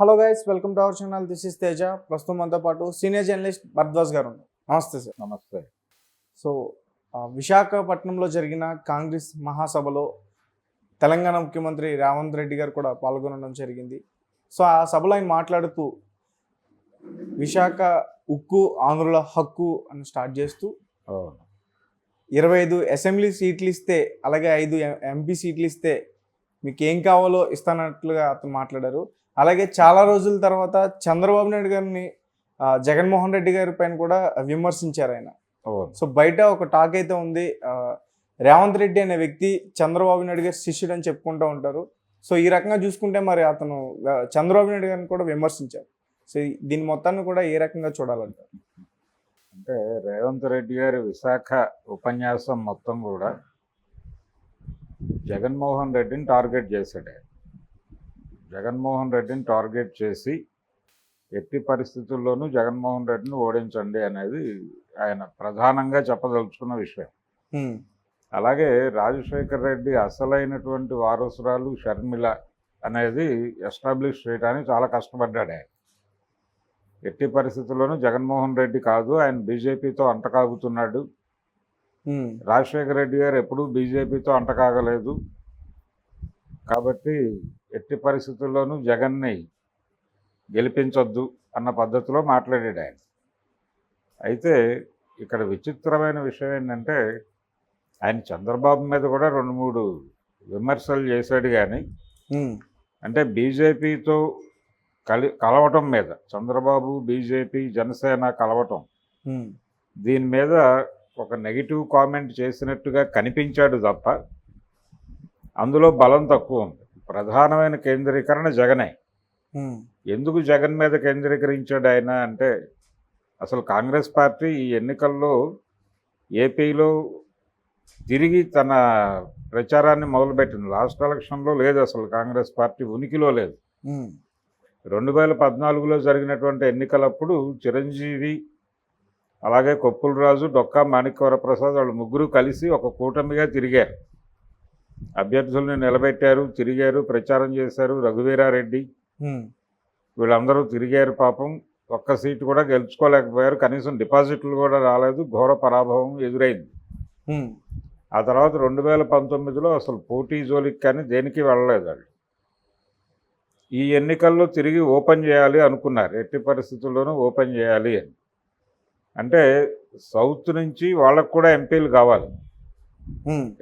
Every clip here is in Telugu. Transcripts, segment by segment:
Hello guys welcome to our channel this is Teja ప్రస్తుతం మనతో పాటు సీనియర్ జర్నలిస్ట్ భరద్వాజ్ గారు ఉన్నారు. నమస్తే సార్ నమస్తే. సో విశాఖపట్నంలో జరిగిన కాంగ్రెస్ మహాసభలో తెలంగాణ ముఖ్యమంత్రి రేవంత్ రెడ్డి గారు కూడా పాల్గొనడం జరిగింది. సో ఆ సభలో ఆయన మాట్లాడుతూ విశాఖ ఉక్కు ఆంధ్రుల హక్కు అని స్టార్ట్ చేస్తూ ఇరవై ఐదు అసెంబ్లీ సీట్లు ఇస్తే అలాగే ఐదు ఎంపీ సీట్లు ఇస్తే మీకు ఏం కావాలో ఇస్తానట్లుగా అతను మాట్లాడారు. అలాగే చాలా రోజుల తర్వాత చంద్రబాబు నాయుడు గారిని జగన్మోహన్ రెడ్డి గారి పైన కూడా విమర్శించారు ఆయన. సో బయట ఒక టాక్ అయితే ఉంది రేవంత్ రెడ్డి అనే వ్యక్తి చంద్రబాబు నాయుడు గారి శిష్యుడు అని చెప్పుకుంటూ ఉంటారు. సో ఈ రకంగా చూసుకుంటే మరి అతను చంద్రబాబు నాయుడు గారిని కూడా విమర్శించారు. సో దీని మొత్తాన్ని కూడా ఏ రకంగా చూడాలంటారు? అంటే రేవంత్ రెడ్డి గారి విశాఖ ఉపన్యాసం మొత్తం కూడా జగన్మోహన్ రెడ్డిని టార్గెట్ చేశాడు. జగన్మోహన్ రెడ్డిని టార్గెట్ చేసి ఎట్టి పరిస్థితుల్లోనూ జగన్మోహన్ రెడ్డిని ఓడించండి అనేది ఆయన ప్రధానంగా చెప్పదలుచుకున్న విషయం. అలాగే రాజశేఖర్ రెడ్డి అసలైనటువంటి వారసురాలు షర్మిల అనేది ఎస్టాబ్లిష్ చేయడానికి చాలా కష్టపడ్డాడు ఆయన ఎట్టి పరిస్థితుల్లోనూ జగన్మోహన్ రెడ్డి కాదు ఆయన బీజేపీతో అంటకాగుతున్నాడు. రాజశేఖర రెడ్డి గారు ఎప్పుడూ బీజేపీతో అంటకాగలేదు కాబట్టి ఎట్టి పరిస్థితుల్లోనూ జగన్ని గెలిపించొద్దు అన్న పద్ధతిలో మాట్లాడాడు ఆయన అయితే ఇక్కడ విచిత్రమైన విషయం ఏంటంటే ఆయన చంద్రబాబు మీద కూడా రెండు మూడు విమర్శలు చేశాడు కానీ హ్మ్. అంటే బీజేపీతో కలి కలవటం మీద చంద్రబాబు బీజేపీ జనసేన కలవటం హ్మ్. దీని మీద ఒక నెగిటివ్ కామెంట్ చేసినట్టుగా కనిపించాడు తప్ప అందులో బలం తక్కువ ఉంది ప్రధానమైన కేంద్రీకరణ జగనే. ఎందుకు జగన్ మీద కేంద్రీకరించాడు ఆయన అంటే అసలు కాంగ్రెస్ పార్టీ ఈ ఎన్నికల్లో ఏపీలో తిరిగి తన ప్రచారాన్ని మొదలుపెట్టింది లాస్ట్ ఎలక్షన్లో లేదు అసలు కాంగ్రెస్ పార్టీ ఉనికిలో లేదు. రెండు వేల పద్నాలుగులో జరిగినటువంటి ఎన్నికలప్పుడు చిరంజీవి అలాగే కొప్పుల రాజు డొక్కా మాణిక్యవర ప్రసాద్ వాళ్ళు ముగ్గురు కలిసి ఒక కూటమిగా తిరిగారు. అభ్యర్థుల్ని నిలబెట్టారు తిరిగారు ప్రచారం చేశారు రఘువీరారెడ్డి. వీళ్ళందరూ తిరిగారు పాపం. ఒక్క సీటు కూడా గెలుచుకోలేకపోయారు. కనీసం డిపాజిట్లు కూడా రాలేదు. ఘోర పరాభవం ఎదురైంది. ఆ తర్వాత రెండు వేల పంతొమ్మిదిలో అసలు పోటీ జోలికి కానీ దేనికి వెళ్ళలేదు వాళ్ళు. ఈ ఎన్నికల్లో తిరిగి ఓపెన్ చేయాలి అనుకున్నారు. ఎట్టి పరిస్థితుల్లోనూ ఓపెన్ చేయాలి అని. అంటే సౌత్ నుంచి వాళ్ళకు కూడా ఎంపీలు కావాలి.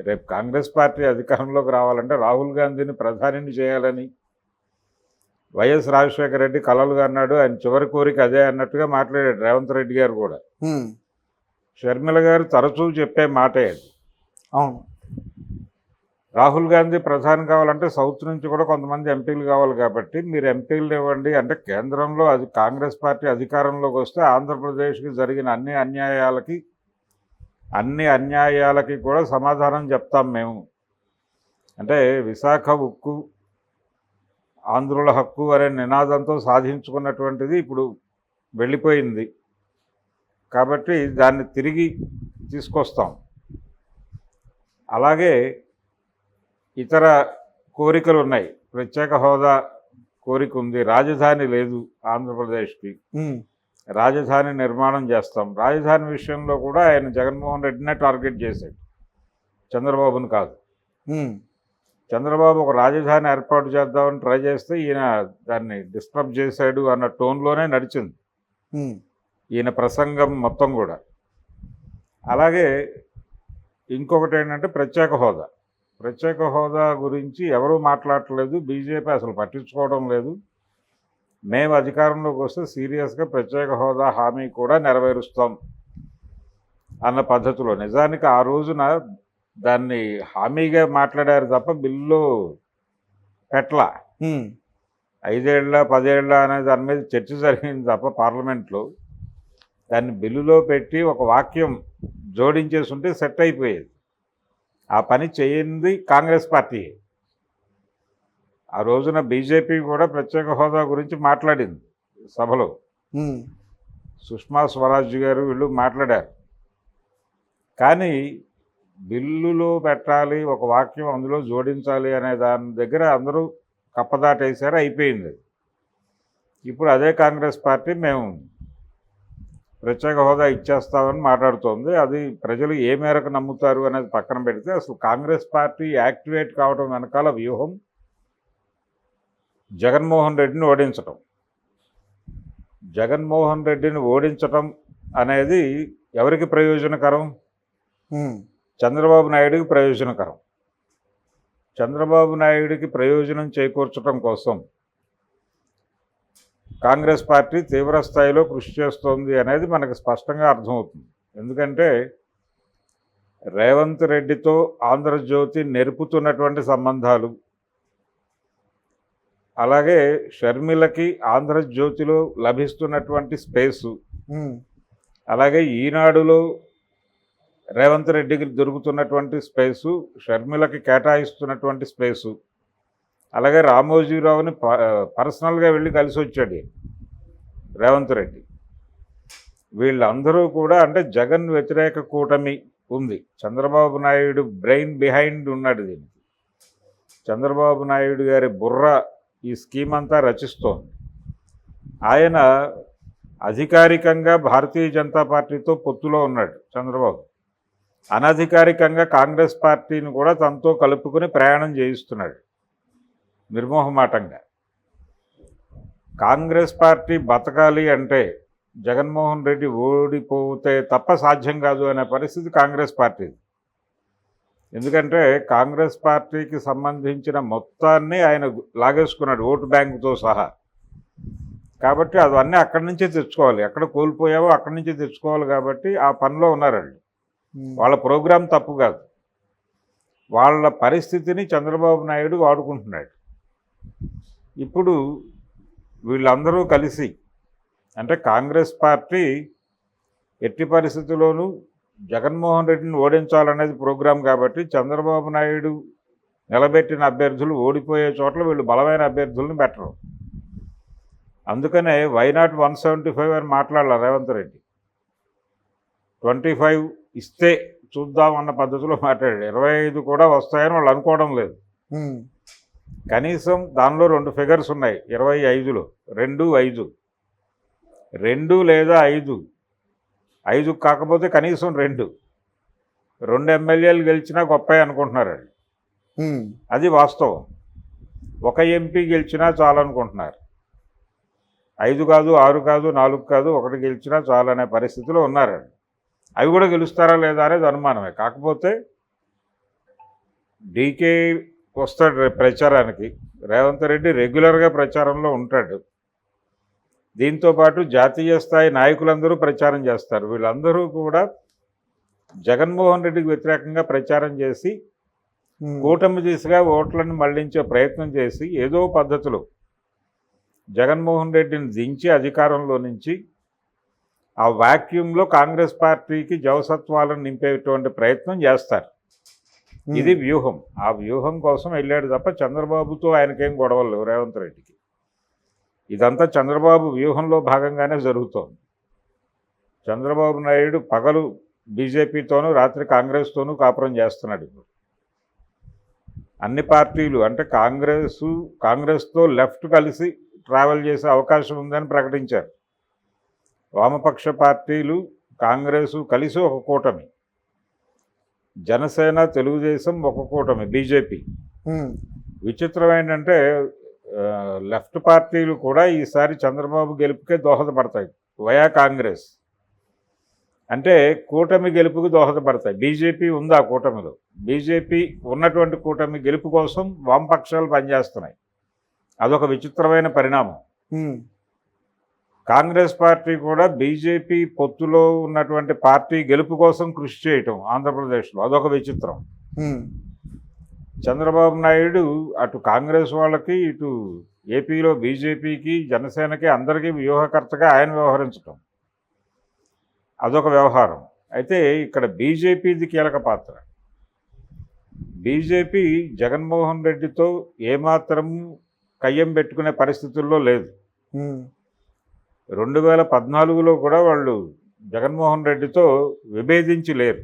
రేపు కాంగ్రెస్ పార్టీ అధికారంలోకి రావాలంటే రాహుల్ గాంధీని ప్రధానిని చేయాలని వైఎస్ రాజశేఖర రెడ్డి కలలుగా అన్నాడు ఆయన చివరి కోరిక అదే అన్నట్టుగా మాట్లాడాడు రేవంత్ రెడ్డి గారు కూడా. షర్మిల గారు తరచూ చెప్పే మాటే అది. అవును. రాహుల్ గాంధీ ప్రధాని కావాలంటే సౌత్ నుంచి కూడా కొంతమంది ఎంపీలు కావాలి కాబట్టి మీరు ఎంపీలు ఇవ్వండి. అంటే కేంద్రంలో అది కాంగ్రెస్ పార్టీ అధికారంలోకి వస్తే ఆంధ్రప్రదేశ్కి జరిగిన అన్ని అన్యాయాలకి అన్ని అన్యాయాలకి కూడా సమాధానం చెప్తాం మేము. అంటే విశాఖ ఉక్కు ఆంధ్రుల హక్కు అనే నినాదంతో సాధించుకున్నటువంటిది ఇప్పుడు వెళ్ళిపోయింది. కాబట్టి దాన్ని తిరిగి తీసుకొస్తాం. అలాగే ఇతర కోరికలు ఉన్నాయి ప్రత్యేక హోదా కోరిక ఉంది రాజధాని లేదు ఆంధ్రప్రదేశ్కి. రాజధాని నిర్మాణం చేస్తాం. రాజధాని విషయంలో కూడా ఆయన జగన్మోహన్ రెడ్డినే టార్గెట్ చేశాడు. చంద్రబాబును కాదు. చంద్రబాబు ఒక రాజధాని ఏర్పాటు చేద్దామని ట్రై చేస్తే ఈయన దాన్ని డిస్టర్బ్ చేశాడు అన్న టోన్లోనే నడిచింది. ఈయన ప్రసంగం మొత్తం కూడా. అలాగే ఇంకొకటి ఏంటంటే ప్రత్యేక హోదా. ప్రత్యేక హోదా గురించి ఎవరూ మాట్లాడట్లేదు. బీజేపీ అసలు పట్టించుకోవడం లేదు. మేము అధికారంలోకి వస్తే సీరియస్గా ప్రత్యేక హోదా హామీ కూడా నెరవేరుస్తాం అన్న పద్ధతిలో. నిజానికి ఆ రోజున దాన్ని హామీగా మాట్లాడారు తప్ప బిల్లు పెట్ల హ్మ్. ఐదేళ్ళ పదేళ్ళ అనే దాని మీద చర్చ జరిగింది తప్ప పార్లమెంట్లో. దాన్ని బిల్లులో పెట్టి ఒక వాక్యం జోడించేసి ఉంటే సెట్ అయిపోయేది. ఆ పని చేయింది కాంగ్రెస్ పార్టీ. ఆ రోజున బీజేపీ కూడా ప్రత్యేక హోదా గురించి మాట్లాడింది సభలో. సుష్మా స్వరాజ్ గారు వీళ్ళు మాట్లాడారు. కానీ బిల్లులో పెట్టాలి ఒక వాక్యం అందులో జోడించాలి అనే దాని దగ్గర అందరూ కప్పదాటేశారు అయిపోయింది. ఇప్పుడు అదే కాంగ్రెస్ పార్టీ మేము ప్రత్యేక హోదా ఇచ్చేస్తామని మాట్లాడుతోంది. అది ప్రజలు ఏ మేరకు నమ్ముతారు అనేది పక్కన పెడితే అసలు కాంగ్రెస్ పార్టీ యాక్టివేట్ కావడం వెనకాల వ్యూహం జగన్మోహన్ రెడ్డిని ఓడించటం. జగన్మోహన్ రెడ్డిని ఓడించటం అనేది ఎవరికి ప్రయోజనకరం? చంద్రబాబు నాయుడికి ప్రయోజనకరం. చంద్రబాబు నాయుడికి ప్రయోజనం చేకూర్చడం కోసం కాంగ్రెస్ పార్టీ తీవ్ర స్థాయిలో కృషి చేస్తోంది అనేది మనకు స్పష్టంగా అర్థమవుతుంది. ఎందుకంటే రేవంత్ రెడ్డితో ఆంధ్రజ్యోతి నెరుపుతున్నటువంటి సంబంధాలు అలాగే షర్మిలకి ఆంధ్రజ్యోతిలో లభిస్తున్నటువంటి స్పేసు అలాగే ఈనాడులో రేవంత్ రెడ్డికి దొరుకుతున్నటువంటి స్పేసు షర్మిలకి కేటాయిస్తున్నటువంటి స్పేసు అలాగే రామోజీరావుని ప పర్సనల్గా వెళ్ళి కలిసి వచ్చాడు రేవంత్ రెడ్డి. వీళ్ళందరూ కూడా అంటే జగన్ వ్యతిరేక కూటమి ఉంది. చంద్రబాబు నాయుడు బ్రెయిన్ బిహైండ్ ఉన్నాడు దీనికి. చంద్రబాబు నాయుడు గారి బుర్ర ఈ స్కీమ్ అంతా రచిస్తోంది. ఆయన అధికారికంగా భారతీయ జనతా పార్టీతో పొత్తులో ఉన్నాడు చంద్రబాబు. అనధికారికంగా కాంగ్రెస్ పార్టీని కూడా తనతో కలుపుకుని ప్రయాణం చేయిస్తున్నాడు. నిర్మోహమాటంగా. కాంగ్రెస్ పార్టీ బతకాలి అంటే జగన్మోహన్ రెడ్డి ఓడిపోతే తప్ప సాధ్యం కాదు అనే పరిస్థితి కాంగ్రెస్ పార్టీ ఎందుకంటే కాంగ్రెస్ పార్టీకి సంబంధించిన మొత్తాన్ని ఆయన లాగేసుకున్నాడు ఓటు బ్యాంకుతో సహా. కాబట్టి అవన్నీ అక్కడి నుంచే తెచ్చుకోవాలి. ఎక్కడ కోల్పోయావో అక్కడి నుంచే తెచ్చుకోవాలి కాబట్టి ఆ పనిలో ఉన్నారండి వాళ్ళ ప్రోగ్రాం తప్పు కాదు. వాళ్ళ పరిస్థితిని చంద్రబాబు నాయుడు వాడుకుంటున్నాడు. ఇప్పుడు వీళ్ళందరూ కలిసి అంటే కాంగ్రెస్ పార్టీ ఎట్టి పరిస్థితుల్లోనూ జగన్మోహన్ రెడ్డిని ఓడించాలనేది ప్రోగ్రాం కాబట్టి చంద్రబాబు నాయుడు నిలబెట్టిన అభ్యర్థులు ఓడిపోయే చోట్ల వీళ్ళు బలమైన అభ్యర్థులను పెట్టరు. అందుకనే వైనాట్ వన్ సెవెంటీ ఫైవ్ అని మాట్లాడాలి రేవంత్ రెడ్డి. ట్వంటీ ఫైవ్ ఇస్తే చూద్దాం అన్న పద్ధతిలో మాట్లాడాడు. ఇరవై ఐదు కూడా వస్తాయని వాళ్ళు అనుకోవడం లేదు. కనీసం దానిలో రెండు ఫిగర్స్ ఉన్నాయి. ఇరవై ఐదులో. రెండు ఐదు. రెండు లేదా ఐదు. ఐదు కాకపోతే కనీసం రెండు. రెండు ఎమ్మెల్యేలు గెలిచినా గొప్ప అనుకుంటున్నారు అది వాస్తవం. ఒక ఎంపీ గెలిచినా చాలనుకుంటున్నారు ఐదు కాదు ఆరు కాదు నాలుగు కాదు ఒకటి గెలిచినా చాలనే పరిస్థితిలో ఉన్నారు వాళ్ళు. అవి కూడా గెలుస్తారా లేదా అనేది అనుమానమే. కాకపోతే డీకే వస్తాడు ప్రచారానికి. రేవంత్ రెడ్డి రెగ్యులర్గా ప్రచారంలో ఉంటాడు. దీంతో పాటు జాతీయ స్థాయి నాయకులందరూ ప్రచారం చేస్తారు. వీళ్ళందరూ కూడా జగన్మోహన్ రెడ్డికి వ్యతిరేకంగా ప్రచారం చేసి కూటమి దిశగా ఓట్లను మళ్ళించే ప్రయత్నం చేసి ఏదో పద్ధతిలో జగన్మోహన్ రెడ్డిని దించి అధికారంలో నుంచి ఆ వాక్యూమ్లో కాంగ్రెస్ పార్టీకి జవసత్వాలను నింపేటువంటి ప్రయత్నం చేస్తారు. ఇది వ్యూహం. ఆ వ్యూహం కోసం వెళ్ళాడు తప్ప చంద్రబాబుతో ఆయనకేం గొడవలు లేవు రేవంత్ రెడ్డికి. ఇదంతా చంద్రబాబు వ్యూహంలో భాగంగానే జరుగుతోంది. చంద్రబాబు నాయుడు పగలు బీజేపీతోనూ రాత్రి కాంగ్రెస్తోనూ కాపురం చేస్తున్నాడు ఇప్పుడు. అన్ని పార్టీలు అంటే కాంగ్రెస్ కాంగ్రెస్తో లెఫ్ట్ కలిసి ట్రావెల్ చేసే అవకాశం ఉందని ప్రకటించారు. వామపక్ష పార్టీలు కాంగ్రెసు కలిసి ఒక కూటమి. జనసేన తెలుగుదేశం ఒక కూటమి బీజేపీ. విచిత్రం ఏంటంటే లెఫ్ట్ పార్టీలు కూడా ఈసారి చంద్రబాబు గెలుపుకే దోహదపడతాయి వయా కాంగ్రెస్. అంటే కూటమి గెలుపుకి దోహదపడతాయి. బీజేపీ ఉంది ఆ కూటమిలో? బీజేపీ ఉన్నటువంటి కూటమి గెలుపు కోసం వామపక్షాలు పనిచేస్తున్నాయి. అదొక విచిత్రమైన పరిణామం. కాంగ్రెస్ పార్టీ కూడా బీజేపీ పొత్తులో ఉన్నటువంటి పార్టీ గెలుపు కోసం కృషి చేయటం ఆంధ్రప్రదేశ్లో. అదొక విచిత్రం. చంద్రబాబు నాయుడు అటు కాంగ్రెస్ వాళ్ళకి ఇటు ఏపీలో బీజేపీకి జనసేనకి అందరికీ వ్యూహకర్తగా ఆయన వ్యవహరించటం. అదొక వ్యవహారం. అయితే ఇక్కడ బీజేపీది కీలక పాత్ర. బీజేపీ జగన్మోహన్ రెడ్డితో ఏమాత్రం కయ్యం పెట్టుకునే పరిస్థితుల్లో లేదు. రెండు వేల పద్నాలుగులో కూడా వాళ్ళు జగన్మోహన్ రెడ్డితో విభేదించి లేరు.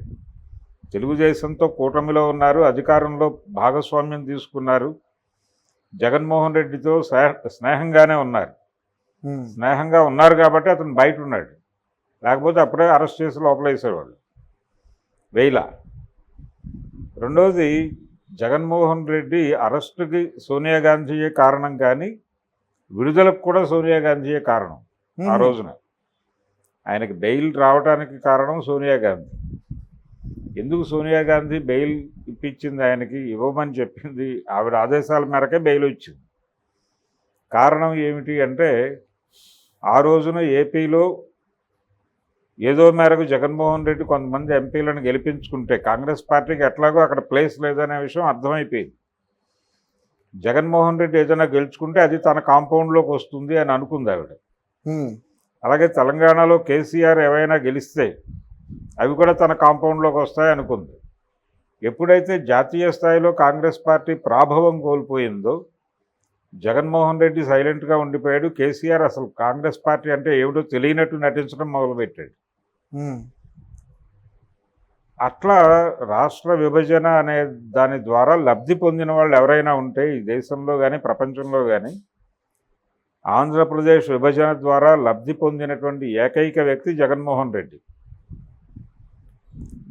తెలుగుదేశంతో కూటమిలో ఉన్నారు అధికారంలో భాగస్వామ్యం తీసుకున్నారు. జగన్మోహన్ రెడ్డితో స్నే- స్నేహంగానే ఉన్నారు. స్నేహంగా ఉన్నారు కాబట్టి అతను బయట ఉన్నాడు లేకపోతే అప్పుడే అరెస్ట్ చేసి లోపల వేసేవాళ్ళు వేయిలా. రెండవది జగన్మోహన్ రెడ్డి అరెస్టుకి సోనియా గాంధీయే కారణం కానీ విడుదలకు కూడా సోనియా గాంధీయే కారణం. ఆ రోజున. ఆయనకి బెయిల్ రావడానికి కారణం సోనియా గాంధీ. ఎందుకు సోనియా గాంధీ బెయిల్ ఇప్పించింది ఆయనకి? ఇవ్వమని చెప్పింది. ఆవిడ ఆదేశాల మేరకే బెయిల్ వచ్చింది. కారణం ఏమిటి అంటే ఆ రోజున ఏపీలో ఏదో మేరకు జగన్మోహన్ రెడ్డి కొంతమంది ఎంపీలను గెలిపించుకుంటే కాంగ్రెస్ పార్టీకి ఎట్లాగో అక్కడ ప్లేస్ లేదనే విషయం అర్థమైపోయింది. జగన్మోహన్ రెడ్డి ఏదైనా గెలుచుకుంటే అది తన కాంపౌండ్లోకి వస్తుంది అని అనుకుంది ఆవిడ. అలాగే తెలంగాణలో కేసీఆర్ ఏవైనా గెలిస్తే అవి కూడా తన కాంపౌండ్లోకి వస్తాయి అనుకుంది. ఎప్పుడైతే జాతీయ స్థాయిలో కాంగ్రెస్ పార్టీ ప్రాభవం కోల్పోయిందో జగన్మోహన్ రెడ్డి సైలెంట్గా ఉండిపోయాడు. కేసీఆర్ అసలు కాంగ్రెస్ పార్టీ అంటే ఏమిటో తెలియనట్టు నటించడం మొదలుపెట్టాడు. అట్లా రాష్ట్ర విభజన అనే దాని ద్వారా లబ్ధి పొందిన వాళ్ళు ఎవరైనా ఉంటే ఈ దేశంలో కానీ ప్రపంచంలో కానీ ఆంధ్రప్రదేశ్ విభజన ద్వారా లబ్ధి పొందినటువంటి ఏకైక వ్యక్తి జగన్మోహన్ రెడ్డి.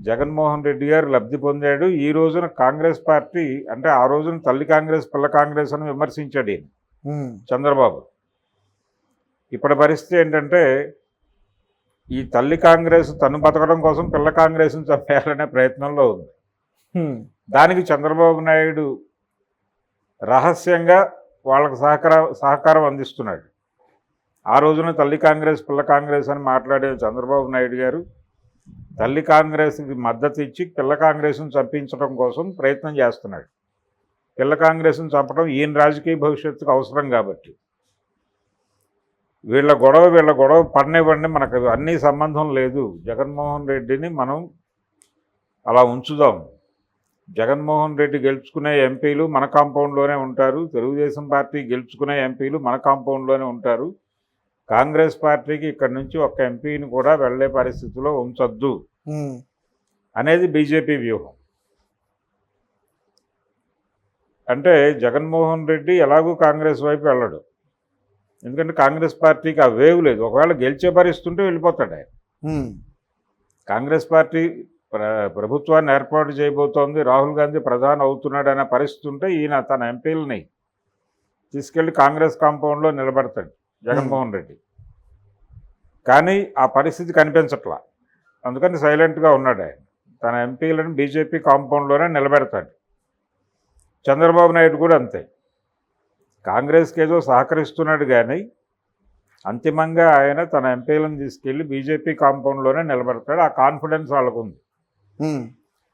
జగన్మోహన్ రెడ్డి గారు లబ్ధి పొందాడు. ఈ రోజున కాంగ్రెస్ పార్టీ అంటే ఆ రోజున తల్లి కాంగ్రెస్ పిల్ల కాంగ్రెస్ అని విమర్శించాడు ఈయన చంద్రబాబు. ఇప్పటి పరిస్థితి ఏంటంటే ఈ తల్లి కాంగ్రెస్ తను బతకడం కోసం పిల్ల కాంగ్రెస్ని చంపేయాలనే ప్రయత్నంలో ఉంది. దానికి చంద్రబాబు నాయుడు రహస్యంగా వాళ్ళకు సహకార సహకారం అందిస్తున్నాడు. ఆ రోజున తల్లి కాంగ్రెస్ పిల్ల కాంగ్రెస్ అని మాట్లాడే చంద్రబాబు నాయుడు గారు తల్లి కాంగ్రెస్కి మద్దతు ఇచ్చి పిల్ల కాంగ్రెస్ను చంపించడం కోసం ప్రయత్నం చేస్తున్నాడు. పిల్ల కాంగ్రెస్ను చంపడం ఈయన రాజకీయ భవిష్యత్తుకు అవసరం కాబట్టి. వీళ్ళ గొడవ వీళ్ళ గొడవ పడనివ్వండి మనకు అన్నీ సంబంధం లేదు. జగన్మోహన్ రెడ్డిని మనం అలా ఉంచుదాం. జగన్మోహన్ రెడ్డి గెలుచుకునే ఎంపీలు మన కాంపౌండ్లోనే ఉంటారు. తెలుగుదేశం పార్టీ గెలుచుకునే ఎంపీలు మన కాంపౌండ్లోనే ఉంటారు. కాంగ్రెస్ పార్టీకి ఇక్కడ నుంచి ఒక్క ఎంపీని కూడా వెళ్ళే పరిస్థితిలో ఉంచొద్దు అనేది బీజేపీ వ్యూహం. అంటే జగన్మోహన్ రెడ్డి ఎలాగూ కాంగ్రెస్ వైపు వెళ్ళడు. ఎందుకంటే కాంగ్రెస్ పార్టీకి ఆ వేవ్ లేదు. ఒకవేళ గెలిచే పరిస్థితుంటే వెళ్ళిపోతాడు ఆయన. కాంగ్రెస్ పార్టీ ప్ర- ప్రభుత్వాన్ని ఏర్పాటు చేయబోతోంది. రాహుల్ గాంధీ ప్రధాని అవుతున్నాడు అనే పరిస్థితి ఉంటే ఈయన తన ఎంపీలని తీసుకెళ్ళి కాంగ్రెస్ కాంపౌండ్లో నిలబెడతాడు జగన్మోహన్ రెడ్డి. కానీ ఆ పరిస్థితి కనిపించట్లా. అందుకని సైలెంట్గా ఉన్నాడు ఆయన. తన ఎంపీలను బీజేపీ కాంపౌండ్లోనే నిలబెడతాడు. చంద్రబాబు నాయుడు కూడా అంతే. కాంగ్రెస్కి ఏదో సహకరిస్తున్నాడు కానీ అంతిమంగా ఆయన తన ఎంపీలను తీసుకెళ్ళి బీజేపీ కాంపౌండ్లోనే నిలబెడతాడు. ఆ కాన్ఫిడెన్స్ వాళ్ళకు ఉంది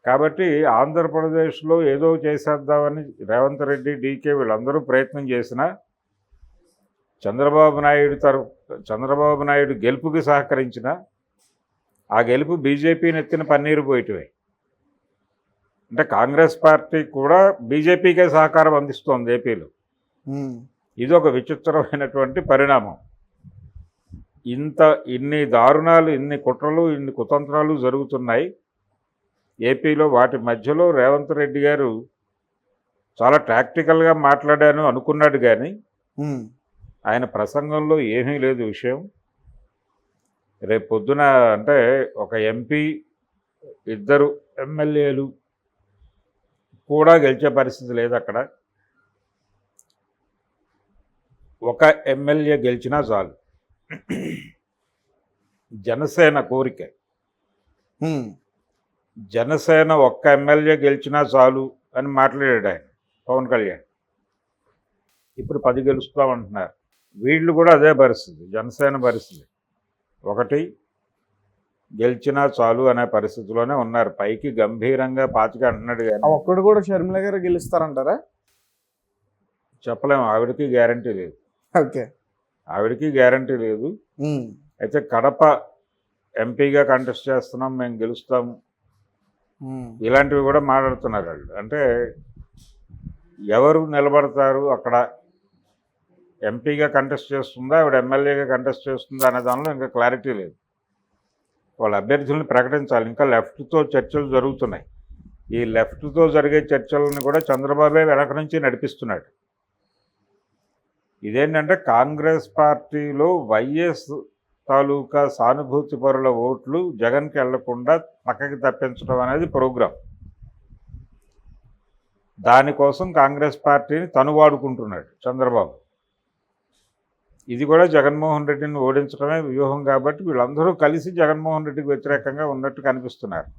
కాబట్టి ఆంధ్రప్రదేశ్లో ఏదో చేసేద్దామని రేవంత్ రెడ్డి డీకే వీళ్ళందరూ ప్రయత్నం చేసినా చంద్రబాబు నాయుడు తరఫు చంద్రబాబు నాయుడు గెలుపుకి సహకరించిన ఆ గెలుపు బీజేపీని ఎత్తిన పన్నీరు పోయిటవే. అంటే కాంగ్రెస్ పార్టీ కూడా బీజేపీకే సహకారం అందిస్తోంది ఏపీలో. ఇది ఒక విచిత్రమైనటువంటి పరిణామం. ఇంత ఇన్ని దారుణాలు ఇన్ని కుట్రలు ఇన్ని కుతంత్రాలు జరుగుతున్నాయి. ఏపీలో వాటి మధ్యలో రేవంత్ రెడ్డి గారు చాలా ప్రాక్టికల్గా మాట్లాడాను అనుకున్నాడు కానీ ఆయన ప్రసంగంలో ఏమీ లేదు విషయం. రేపు పొద్దున అంటే ఒక ఎంపీ ఇద్దరు ఎమ్మెల్యేలు కూడా గెలిచే పరిస్థితి లేదు అక్కడ. ఒక ఎమ్మెల్యే గెలిచినా చాలు. జనసేన కోరిక. జనసేన ఒక్క ఎమ్మెల్యే గెలిచినా చాలు అని మాట్లాడాడు ఆయన పవన్ కళ్యాణ్. ఇప్పుడు పది గెలుస్తామంటున్నారు వీళ్ళు కూడా అదే పరిస్థితి జనసేన పరిస్థితి. ఒకటి గెలిచినా చాలు అనే పరిస్థితిలోనే ఉన్నారు. పైకి గంభీరంగా పాతిక అంటున్నాడు కానీ ఒక్కడు కూడా షర్మిల గారు గెలుస్తారంటారా? చెప్పలేము ఆవిడకి గ్యారంటీ లేదు. ఓకే. ఆవిడకి గ్యారంటీ లేదు. అయితే కడప ఎంపీగా కంటెస్ట్ చేస్తున్నాం మేము గెలుస్తాం ఉమ్, ఇలాంటివి కూడా మాట్లాడుతున్నారు వాళ్ళు. అంటే ఎవరు నిలబడతారు? అక్కడ ఎంపీగా కంటెస్ట్ చేస్తుందా? ఆవిడ ఎమ్మెల్యేగా కంటెస్ట్ చేస్తుందా అనే దానిలో ఇంకా క్లారిటీ లేదు. వాళ్ళ అభ్యర్థులను ప్రకటించాలి. ఇంకా లెఫ్ట్తో చర్చలు జరుగుతున్నాయి. ఈ లెఫ్ట్తో జరిగే చర్చలను కూడా చంద్రబాబే వెనక నుంచి నడిపిస్తున్నాడు. ఇదేంటంటే కాంగ్రెస్ పార్టీలో వైఎస్ తాలూకా సానుభూతి పరుల ఓట్లు జగన్కి వెళ్ళకుండా పక్కకి తప్పించడం అనేది ప్రోగ్రాం. దానికోసం కాంగ్రెస్ పార్టీని తను వాడుకుంటున్నాడు చంద్రబాబు. ఇది కూడా జగన్మోహన్ రెడ్డిని ఓడించడమే వ్యూహం కాబట్టి వీళ్ళందరూ కలిసి జగన్మోహన్ రెడ్డికి వ్యతిరేకంగా ఉన్నట్టు కనిపిస్తున్నారు.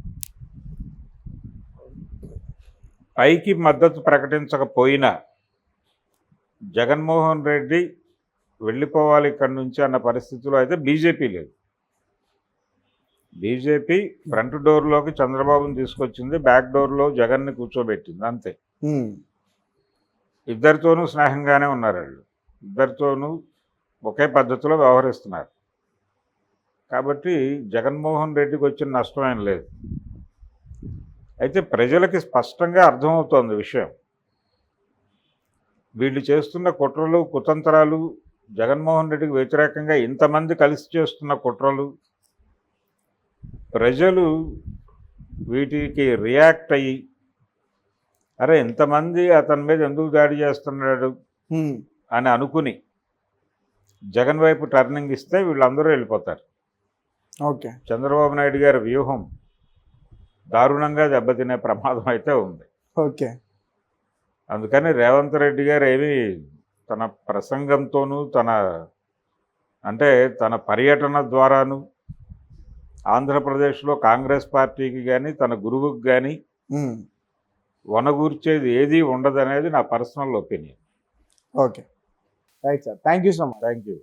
పైకి మద్దతు ప్రకటించకపోయినా జగన్మోహన్ రెడ్డి వెళ్ళిపోవాలి ఇక్కడి నుంచి అన్న పరిస్థితిలో అయితే బీజేపీ లేదు. బీజేపీ ఫ్రంట్ డోర్లోకి చంద్రబాబుని తీసుకొచ్చింది బ్యాక్ డోర్లో జగన్ని కూర్చోబెట్టింది అంతే. ఇద్దరితోనూ స్నేహంగానే ఉన్నారు వాళ్ళు. ఇద్దరితోనూ ఒకే పద్ధతిలో వ్యవహరిస్తున్నారు. కాబట్టి జగన్మోహన్ రెడ్డికి వచ్చిన నష్టం ఏం లేదు. అయితే ప్రజలకి స్పష్టంగా అర్థమవుతోంది విషయం. వీళ్ళు చేస్తున్న కుట్రలు కుతంత్రాలు జగన్మోహన్ రెడ్డికి వ్యతిరేకంగా ఇంతమంది కలిసి చేస్తున్న కుట్రలు ప్రజలు వీటికి రియాక్ట్ అయ్యి అరే ఇంతమంది అతని మీద ఎందుకు దాడి చేస్తున్నాడు అని అనుకుని జగన్ వైపు టర్నింగ్ ఇస్తే వీళ్ళందరూ వెళ్ళిపోతారు. ఓకే. చంద్రబాబు నాయుడు గారి వ్యూహం దారుణంగా దెబ్బతినే ప్రమాదం అయితే ఉంది. ఓకే. అందుకని రేవంత్ రెడ్డి గారు ఏమి తన ప్రసంగంతోనూ తన అంటే తన పర్యటన ద్వారాను ఆంధ్రప్రదేశ్లో కాంగ్రెస్ పార్టీకి కానీ తన గురువుకి కానీ వనగూర్చేది ఏదీ ఉండదనేది నా personal opinion. Okay. Right sir. Thank you so much. Thank you